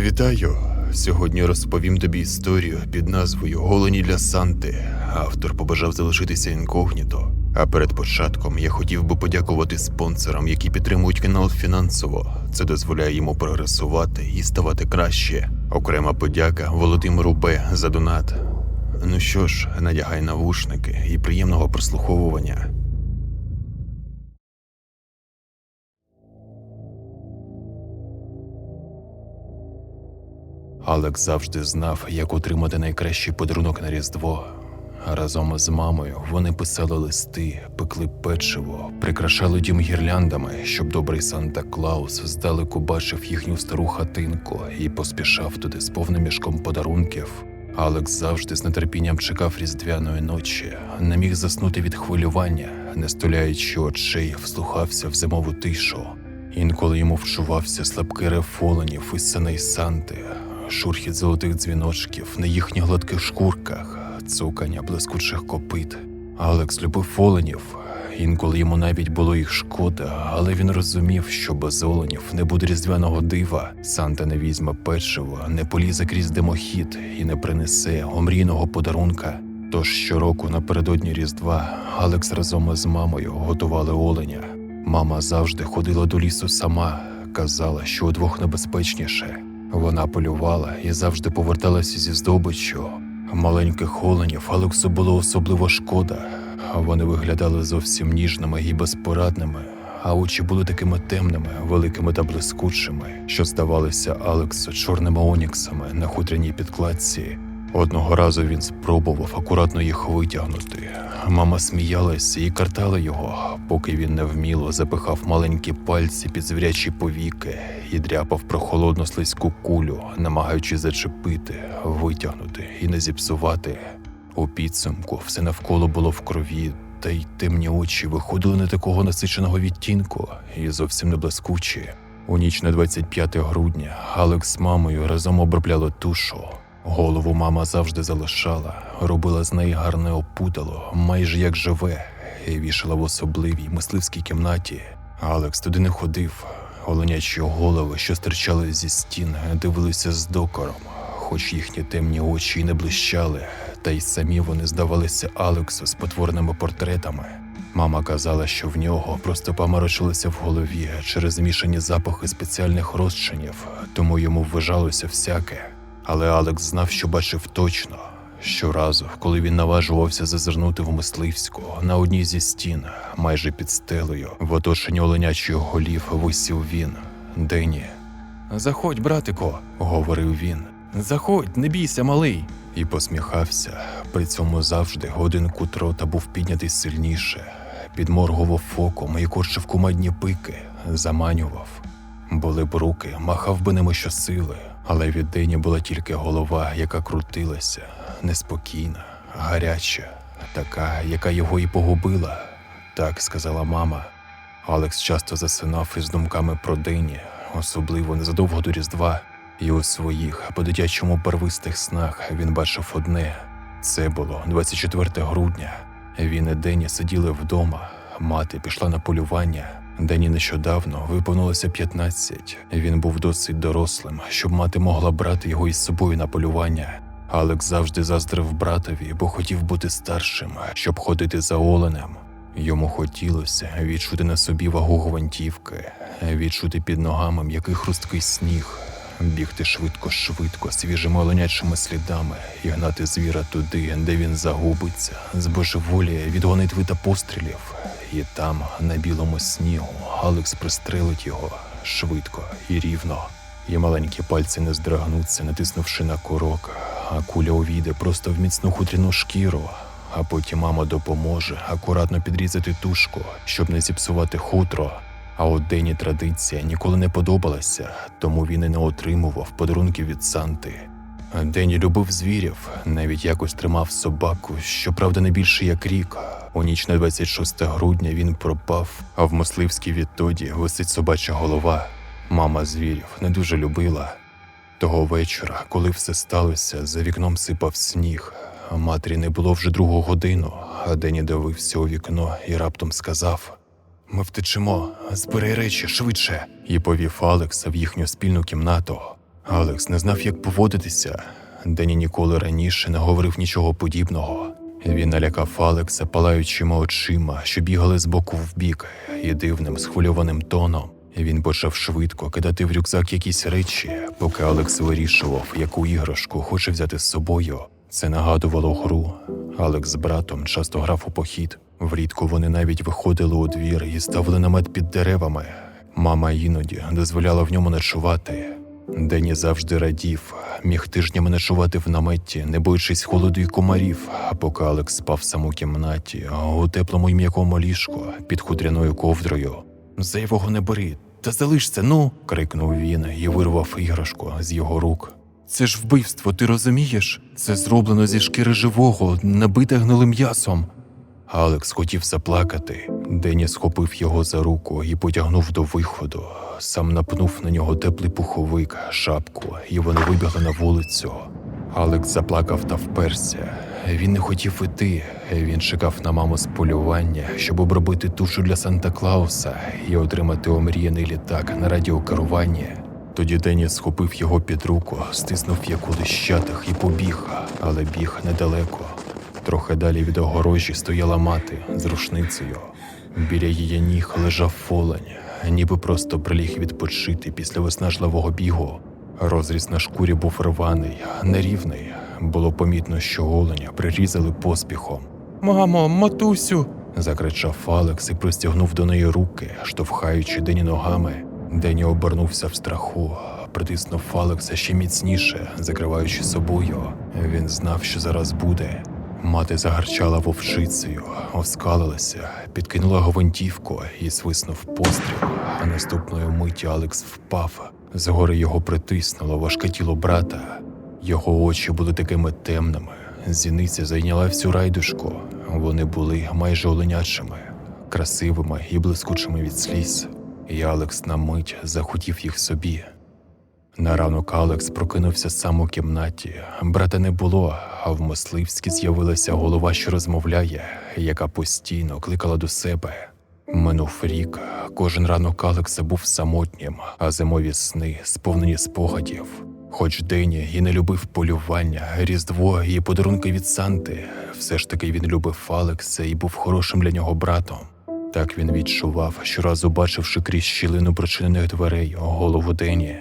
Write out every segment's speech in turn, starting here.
Вітаю! Сьогодні розповім тобі історію під назвою Голені для Санти. Автор побажав залишитися інкогніто. А перед початком я хотів би подякувати спонсорам, які підтримують канал фінансово. Це дозволяє йому прогресувати і ставати краще. Окрема подяка Володимиру Б за донат. Ну що ж, надягай навушники і приємного прослуховування. Алекс завжди знав, як отримати найкращий подарунок на Різдво. Разом з мамою вони писали листи, пекли печиво, прикрашали дім гірляндами, щоб добрий Санта Клаус здалеку бачив їхню стару хатинку і поспішав туди з повним мішком подарунків. Алекс завжди з нетерпінням чекав різдвяної ночі, не міг заснути від хвилювання, не стуляючи очей, вслухався в зимову тишу. Інколи йому вчувався слабкий рев оленів із синей Санти, шурхіт золотих дзвіночків на їхніх гладких шкурках, цукання блискучих копит. Алекс любив оленів. Інколи йому навіть було їх шкода, але він розумів, що без оленів не буде різдвяного дива. Санта не візьме печиво, не полізе крізь димохід і не принесе омрійного подарунка. Тож щороку напередодні Різдва Алекс разом із мамою готували оленя. Мама завжди ходила до лісу сама, казала, що удвох небезпечніше. Вона полювала і завжди поверталася зі здобиччю. Маленьких оленів Алексу було особливо шкода. Вони виглядали зовсім ніжними і безпорадними, а очі були такими темними, великими та блискучими, що здавалися Алексу чорними оніксами на хутряній підкладці. Одного разу він спробував акуратно їх витягнути. Мама сміялася і картала його, поки він невміло запихав маленькі пальці під звірячі повіки і дряпав про холодну слизьку кулю, намагаючись зачепити, витягнути і не зіпсувати. У підсумку все навколо було в крові, та й темні очі виходили не такого насиченого відтінку і зовсім не блискучі. У ніч на 25 грудня Алекс з мамою разом обробляли тушу. Голову мама завжди залишала, робила з неї гарне опудало, майже як живе, і вішала в особливій мисливській кімнаті. Алекс туди не ходив. Оленячі голови, що стирчали зі стін, дивилися з докором, хоч їхні темні очі й не блищали, та й самі вони здавалися Алексу з потворними портретами. Мама казала, що в нього просто поморочилося в голові через змішані запахи спеціальних розчинів, тому йому вважалося всяке. Але Алекс знав, що бачив точно. Щоразу, коли він наважувався зазирнути в мисливську, на одній зі стін, майже під стелею, в оточенні оленячих голів висів він, Дені. Заходь, братико, говорив він. Заходь, не бійся, малий. І посміхався. При цьому завжди один кут рота був піднятий сильніше, підморгував фоком і корчив кумедні пики, заманював. Були б руки, махав би ними щосили, але від Дені була тільки голова, яка крутилася, неспокійна, гаряча, така, яка його і погубила, так сказала мама. Алекс часто засинав із думками про Дені, особливо незадовго до Різдва, і у своїх по-дитячому барвистих снах він бачив одне. Це було 24 грудня. Він і Дені сиділи вдома. Мати пішла на полювання. Дені нещодавно виповнилося 15. Він був досить дорослим, щоб мати могла брати його із собою на полювання. Алекс завжди заздрив братові, бо хотів бути старшим, щоб ходити за оленем. Йому хотілося відчути на собі вагу гвинтівки, відчути під ногами м'який хрусткий сніг, бігти швидко-швидко свіжими оленячими слідами і гнати звіра туди, де він загубиться, збожеволіє від гонитви та пострілів. І там, на білому снігу, Алекс пристрелить його швидко і рівно. І маленькі пальці не здрагнуться, натиснувши на курок, а куля увійде просто в міцну хутряну шкіру. А потім мама допоможе акуратно підрізати тушку, щоб не зіпсувати хутро. А от Дені традиція ніколи не подобалася, тому він і не отримував подарунків від Санти. Дені любив звірів, навіть якось тримав собаку, щоправда, не більше як рік. У ніч на 26 грудня він пропав, а в мисливській відтоді висить собача голова. Мама звірів не дуже любила. Того вечора, коли все сталося, за вікном сипав сніг. Матері не було вже другу годину, а Дені дивився у вікно і раптом сказав: Ми втечемо, збери речі швидше. І повів Алекса в їхню спільну кімнату. Алекс не знав, як поводитися. Дені ніколи раніше не говорив нічого подібного. Він налякав Алекса палаючими очима, що бігали з боку в бік, і дивним, схвильованим тоном. Він почав швидко кидати в рюкзак якісь речі, поки Алекс вирішував, яку іграшку хоче взяти з собою. Це нагадувало гру. Алекс з братом часто грав у похід. Влітку вони навіть виходили у двір і ставили намет під деревами. Мама іноді дозволяла в ньому ночувати. Дені завжди радів, міг тижнями ночувати в наметі, не боючись холоду і комарів, поки Алекс спав сам у кімнаті, у теплому й м'якому ліжку під хутряною ковдрою. Зайвого не бери, та залиш це, ну. крикнув він і вирвав іграшку з його рук. Це ж вбивство, ти розумієш? Це зроблено зі шкіри живого, набите гнилим м'ясом. Алекс хотів заплакати. Дені схопив його за руку і потягнув до виходу. Сам напнув на нього теплий пуховик, шапку, і вони вибігли на вулицю. Алекс заплакав та вперся. Він не хотів іти. Він чекав на маму з полювання, щоб обробити тушу для Санта Клауса і отримати омріяний літак на радіокеруванні. Тоді Деніс схопив його під руку, стиснув як у лищатах і побіг, але біг недалеко. Трохи далі від огорожі стояла мати з рушницею. Біля її ніг лежав фолень, ніби просто приліг відпочити після виснажливого бігу. Розріз на шкурі був рваний, нерівний. Було помітно, що оленя прирізали поспіхом. Мамо, матусю. закричав Алекс і простягнув до неї руки, штовхаючи Дені ногами. Дені обернувся в страху, притиснув Алекса ще міцніше, закриваючи собою. Він знав, що зараз буде. Мати загарчала вовчицею, оскалилася, підкинула гвинтівку і свиснув постріл. А наступної миті Алекс впав. Згори його притиснуло важке тіло брата. Його очі були такими темними. Зіниця зайняла всю райдушку. Вони були майже оленячими, красивими і блискучими від сліз. І Алекс на мить захотів їх собі. На ранок Алекс прокинувся сам у кімнаті. Брата не було, а в мисливській з'явилася голова, що розмовляє, яка постійно кликала до себе. Минув рік, кожен ранок Алекса був самотнім, а зимові сни сповнені спогадів. Хоч Дені і не любив полювання, різдво і подарунки від Санти, все ж таки він любив Алекса і був хорошим для нього братом. Так він відчував, щоразу бачивши крізь щілину прочинених дверей голову Дені.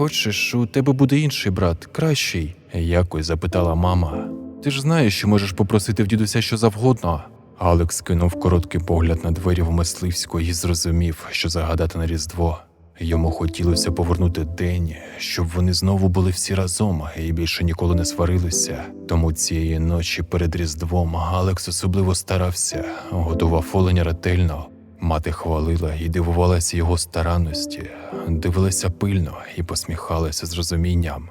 Хочеш, у тебе буде інший брат, кращий? якось запитала мама. Ти ж знаєш, що можеш попросити в дідуся що завгодно. Алекс кинув короткий погляд на двері в мисливську і зрозумів, що загадати на Різдво. Йому хотілося повернути день, щоб вони знову були всі разом і більше ніколи не сварилися. Тому цієї ночі перед Різдвом Алекс особливо старався, готував оленя ретельно. Мати хвалила і дивувалася його старанності, дивилася пильно і посміхалася з розумінням.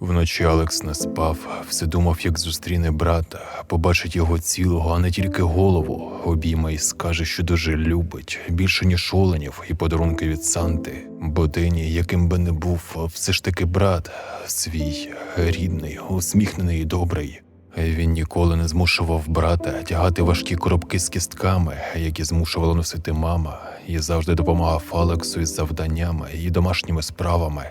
Вночі Алекс не спав, все думав, як зустріне брата, побачить його цілого, а не тільки голову, обійме і скаже, що дуже любить, більше ніж оленів і подарунки від Санти. Бо Дені, яким би не був, все ж таки брат, свій, рідний, усміхнений і добрий. Він ніколи не змушував брата тягати важкі коробки з кістками, які змушувала носити мама, і завжди допомагав Алексу із завданнями і домашніми справами.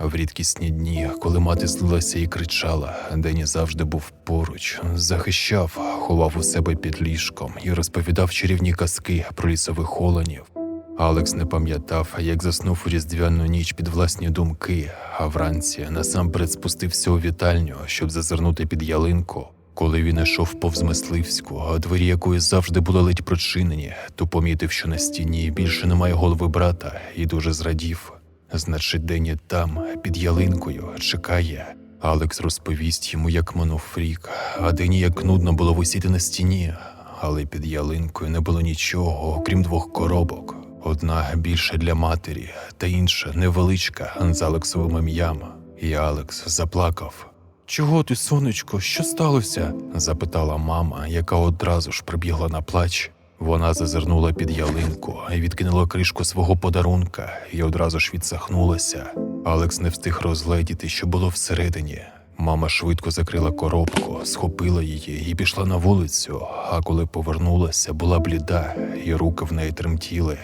В рідкісні дні, коли мати злилася і кричала, Дені завжди був поруч, захищав, ховав у себе під ліжком і розповідав чарівні казки про лісових оленів. Алекс не пам'ятав, як заснув у різдвяну ніч під власні думки, а вранці насамперед спустився у вітальню, щоб зазирнути під ялинку. Коли він йшов повз мисливську, а двері якої завжди були ледь прочинені, то помітив, що на стіні більше немає голови брата, і дуже зрадів. Значить, Дені там, під ялинкою, чекає. Алекс розповість йому, як минув рік, а Дені як нудно було висіти на стіні, але під ялинкою не було нічого, окрім двох коробок. Одна більша для матері, та інша невеличка з Алексовим ім'ям. І Алекс заплакав. Чого ти, сонечко, що сталося? запитала мама, яка одразу ж прибігла на плач. Вона зазирнула під ялинку і відкинула кришку свого подарунка і одразу ж відсахнулася. Алекс не встиг розгледіти, що було всередині. Мама швидко закрила коробку, схопила її і пішла на вулицю. А коли повернулася, була бліда, і руки в неї тремтіли.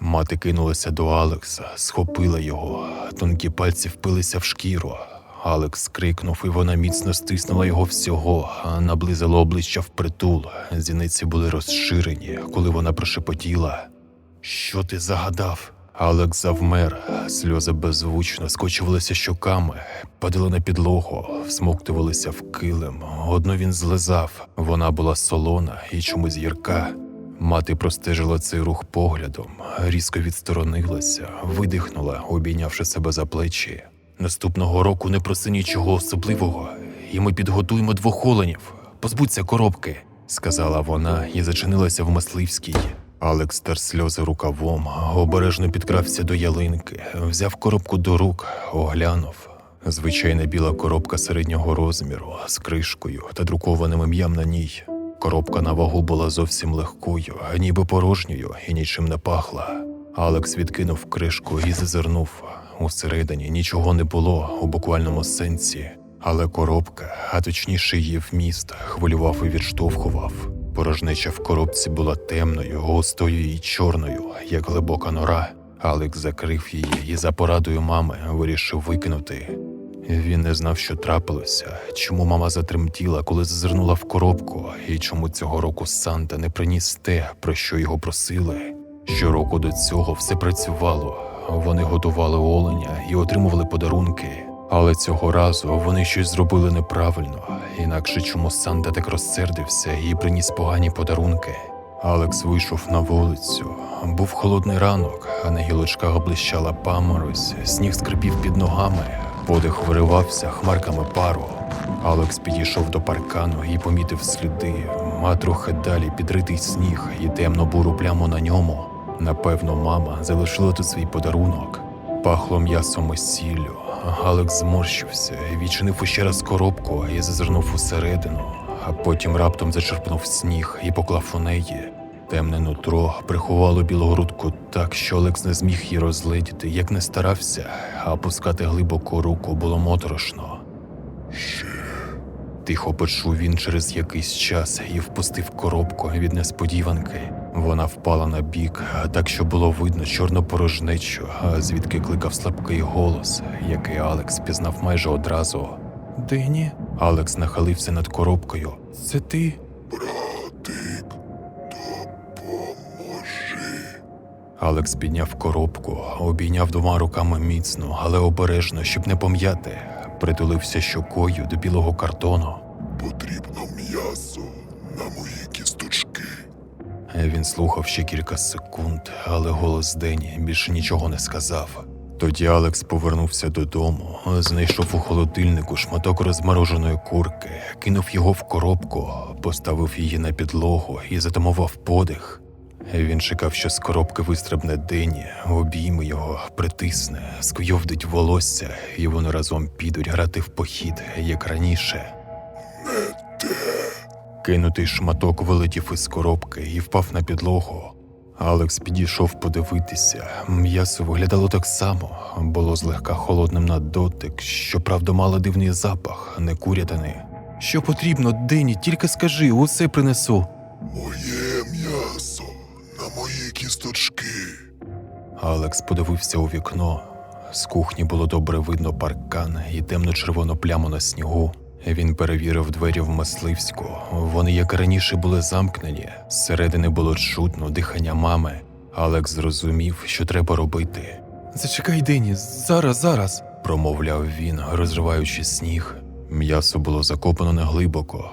Мати кинулася до Алекса, схопила його, тонкі пальці впилися в шкіру. Алекс крикнув, і вона міцно стиснула його всього, наблизила обличчя впритул. Зіниці були розширені, коли вона прошепотіла. Що ти загадав? Алекс завмер, сльози беззвучно скочувалися щоками, падали на підлогу, всмоктувалися в килим. Одну він злизав, вона була солона і чомусь гірка. Мати простежила цей рух поглядом, різко відсторонилася, видихнула, обійнявши себе за плечі. Наступного року не проси нічого особливого, і ми підготуємо двох оленів. Позбудься коробки, сказала вона і зачинилася в мисливській. Алекс тер сльози рукавом, обережно підкрався до ялинки, взяв коробку до рук, оглянув. Звичайна біла коробка середнього розміру з кришкою та друкованим ім'ям на ній. Коробка на вагу була зовсім легкою, ніби порожньою і нічим не пахла. Алекс відкинув кришку і зазирнув. Усередині нічого не було у буквальному сенсі, але коробка, а точніше її вміст, хвилював і відштовхував. Порожнеча в коробці була темною, густою і чорною, як глибока нора. Алекс закрив її і за порадою мами вирішив викинути. Він не знав, що трапилося, чому мама затремтіла, коли зазирнула в коробку, і чому цього року Санта не приніс те, про що його просили. Щороку до цього все працювало. Вони готували оленя і отримували подарунки. Але цього разу вони щось зробили неправильно, інакше чому Санта так розсердився і приніс погані подарунки. Алекс вийшов на вулицю. Був холодний ранок, а на гілочках блищала паморозь, сніг скрипів під ногами, подих виривався хмарками пару. Алекс підійшов до паркану і помітив сліди, а трохи далі підритий сніг і темну буру пляму на ньому. Напевно, мама залишила тут свій подарунок. Пахло м'ясом і сіллю. Алекс зморщився, відчинив іще раз коробку і зазирнув усередину, а потім раптом зачерпнув сніг і поклав у неї. Темне нутро приховало білу грудку так, що Олекс не зміг її розгледіти, як не старався, а опускати глибоко руку було моторошно. Ще. Тихо почув він через якийсь час і впустив коробку від несподіванки. Вона впала на бік, так що було видно чорну порожнечу, а звідки кликав слабкий голос, який Алекс пізнав майже одразу. Дені? Алекс нахилився над коробкою. Це ти? Алекс підняв коробку, обійняв двома руками міцно, але обережно, щоб не пом'яти. Притулився щокою до білого картону. Потрібно м'ясо на мої кісточки. Він слухав ще кілька секунд, але голос Дені більше нічого не сказав. Тоді Алекс повернувся додому, знайшов у холодильнику шматок розмороженої курки, кинув його в коробку, поставив її на підлогу і затамував подих. Він чекав, що з коробки вистрибне Дені, обійме його, притисне, скуйовдить волосся, і вони разом підуть грати в похід, як раніше. Кинутий шматок вилетів із коробки і впав на підлогу. Алекс підійшов подивитися. М'ясо виглядало так само, було злегка холодним на дотик, щоправда, мало дивний запах, не курятини. Що потрібно, Дені, тільки скажи, усе принесу. Моє Алекс подивився у вікно. З кухні було добре видно паркан і темно-червону пляму на снігу. Він перевірив двері в мисливську. Вони, як раніше, були замкнені. Зсередини було чутно дихання мами. Алекс зрозумів, що треба робити. Зачекай, Дені, зараз, зараз, промовляв він, розриваючи сніг. М'ясо було закопано неглибоко.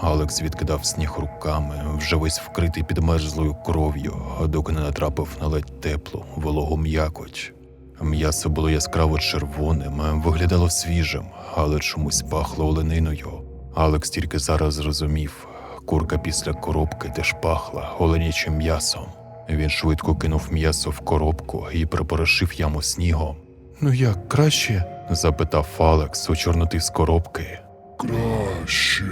Алекс відкидав сніг руками, вже весь вкритий підмерзлою кров'ю, доки не натрапив на ледь теплу, вологу м'якоть. М'ясо було яскраво червоним, виглядало свіжим, але чомусь пахло олениною. Алекс тільки зараз зрозумів, курка після коробки теж пахла оленячим м'ясом. Він швидко кинув м'ясо в коробку і припорошив яму снігом. Ну як краще? запитав Алекс у чорноти з коробки. Краще.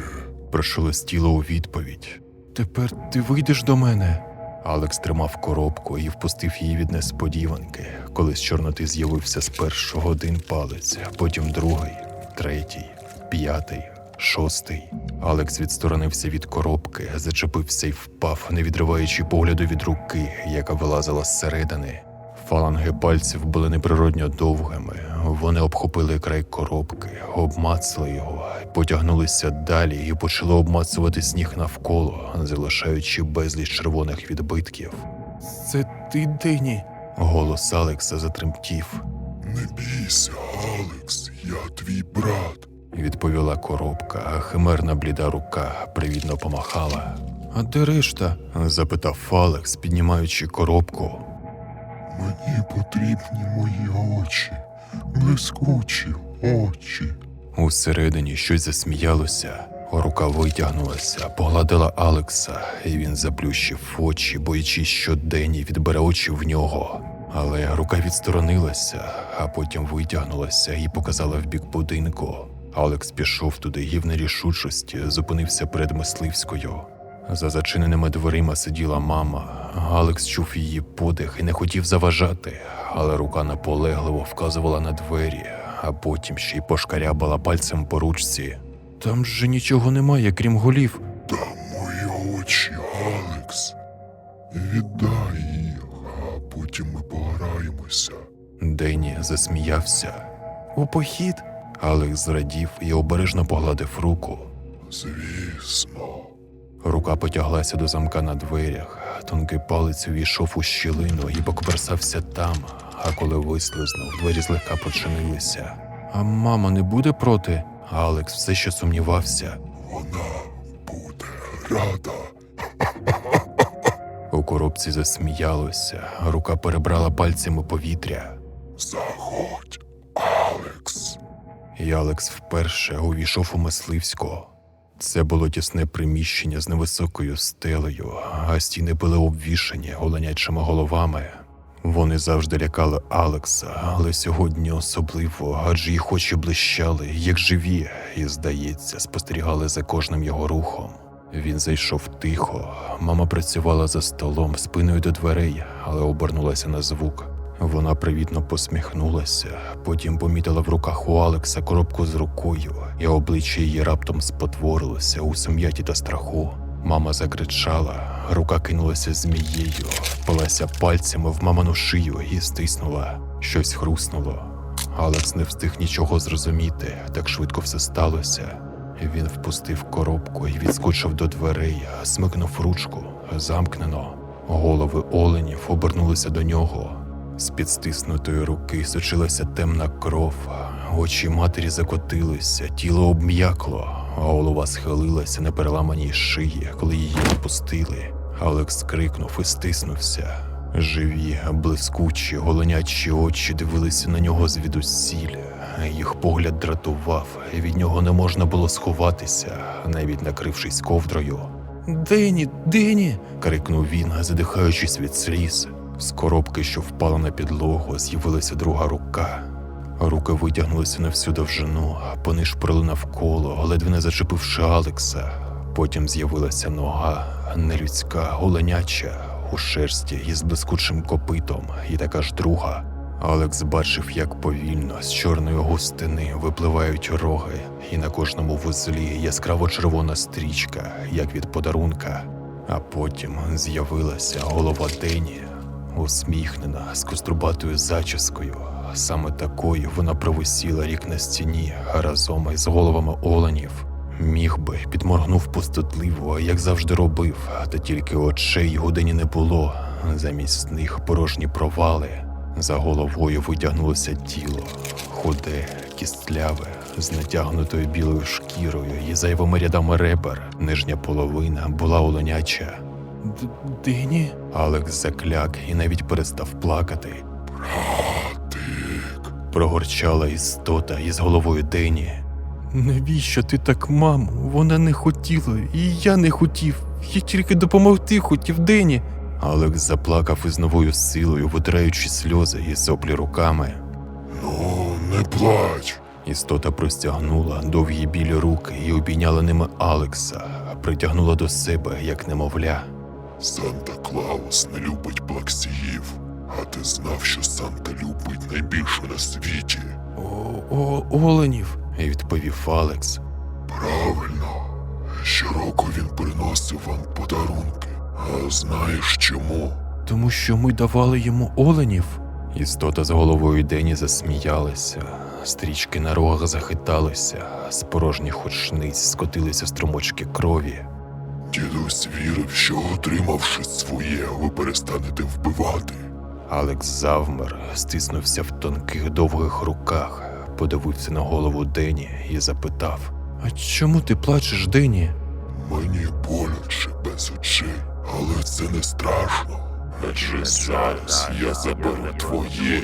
Прошелестіло у відповідь. Тепер ти вийдеш до мене. Алекс тримав коробку і впустив її від несподіванки, коли з чорноти з'явився спершу один палець, потім другий, третій, п'ятий. шостий. Алекс відсторонився від коробки, зачепився і впав, не відриваючи погляду від руки, яка вилазила зсередини. Фаланги пальців були неприродньо довгими. Вони обхопили край коробки, обмацали його, потягнулися далі і почали обмацувати сніг навколо, залишаючи безліч червоних відбитків. Це ти, Дені? Голос Алекса затремтів. Не бійся, Алекс, я твій брат. Відповіла коробка, а химерна бліда рука привітно помахала. А де решта? запитав Алекс, піднімаючи коробку. Мені потрібні мої очі, блискучі очі. Усередині щось засміялося. Рука витягнулася, погладила Алекса, і він заплющив очі, боячись, що Дені відбере очі в нього. Але рука відсторонилася, а потім витягнулася і показала в бік будинку. Алекс пішов туди і в нерішучості зупинився перед мисливською. За зачиненими дверима сиділа мама. Алекс чув її подих і не хотів заважати, але рука наполегливо вказувала на двері, а потім ще й пошкарябала пальцем по ручці. Там же нічого немає, крім голів. Там мої очі, Алекс. Віддай їх, а потім ми пограємося. Дені засміявся. У похід. Алекс зрадів і обережно погладив руку. Звісно. Рука потяглася до замка на дверях. Тонкий палець увійшов у щілину і покверсався там, а коли вислизнув, двері злегка починилися. А мама не буде проти? Алекс все ще сумнівався. Вона буде рада. У коробці засміялося, рука перебрала пальцями повітря. Заходь, Алекс. І Алекс вперше увійшов у мисливського. Це було тісне приміщення з невисокою стелею, а стіни були обвішані оленячими головами. Вони завжди лякали Алекса, але сьогодні особливо, адже їх очі блищали, як живі, і, здається, спостерігали за кожним його рухом. Він зайшов тихо. Мама працювала за столом спиною до дверей, але обернулася на звук. Вона привітно посміхнулася, потім помітила в руках у Алекса коробку з рукою, і обличчя її раптом спотворилося у сум'яті та страху. Мама закричала, рука кинулася змією, впилася пальцями в мамину шию і стиснула. Щось хруснуло. Алекс не встиг нічого зрозуміти, так швидко все сталося. Він впустив коробку і відскочив до дверей, смикнув ручку, замкнено. Голови оленів обернулися до нього. З підстиснутої руки сочилася темна кров, очі матері закотилися, тіло обм'якло, а голова схилилася на переламаній шиї, коли її відпустили. Алекс крикнув і стиснувся. Живі, блискучі, голенячі очі дивилися на нього звідусіль. Їх погляд дратував, і від нього не можна було сховатися, навіть накрившись ковдрою. Дені, Дені. крикнув він, задихаючись від сліз. З коробки, що впала на підлогу, з'явилася друга рука. Руки витягнулися на всю довжину, а понишпорили навколо, ледве не зачепивши Алекса. Потім з'явилася нога, нелюдська, голеняча, у шерсті із блискучим копитом, і така ж друга. Алекс бачив, як повільно з чорної густини випливають роги, і на кожному вузлі яскраво червона стрічка, як від подарунка. А потім з'явилася голова Дені, усміхнена з кострубатою зачіскою. Саме такою вона провисіла рік на стіні разом із головами оленів. Міг би, підморгнув пустотливо, як завжди робив, та тільки очей годині не було. Замість них порожні провали. За головою витягнулося тіло, худе, кістляве, з натягнутою білою шкірою і зайвими рядами ребер. Нижня половина була оленяча. Дині? Алекс закляк і навіть перестав плакати. Братик. Прогорчала істота із головою Дені. Навіщо ти так, мамо? Вона не хотіла, і я не хотів. Я тільки допомогти хотів Дені. Алекс заплакав із новою силою, витираючи сльози і соплі руками. Ну, не плач. Істота простягнула довгі білі руки і обійняла ними Алекса, притягнула до себе, як немовля. Санта Клаус не любить плаксіїв. А ти знав, що Санта любить найбільше на світі. О, о, оленів, відповів Алекс. Правда? Щороку він приносив вам подарунки. А знаєш чому? Тому що ми давали йому оленів. Істота з головою Дені засміялася, стрічки на рогах захиталися, з порожніх очниць скотилися струмочки крові. Дідусь вірив, що отримавши своє, ви перестанете вбивати. Алекс завмер, стиснувся в тонких довгих руках, подивився на голову Дені і запитав: А чому ти плачеш, Дені? Мені боляче без очей, але це не страшно. Адже зараз я заберу твоє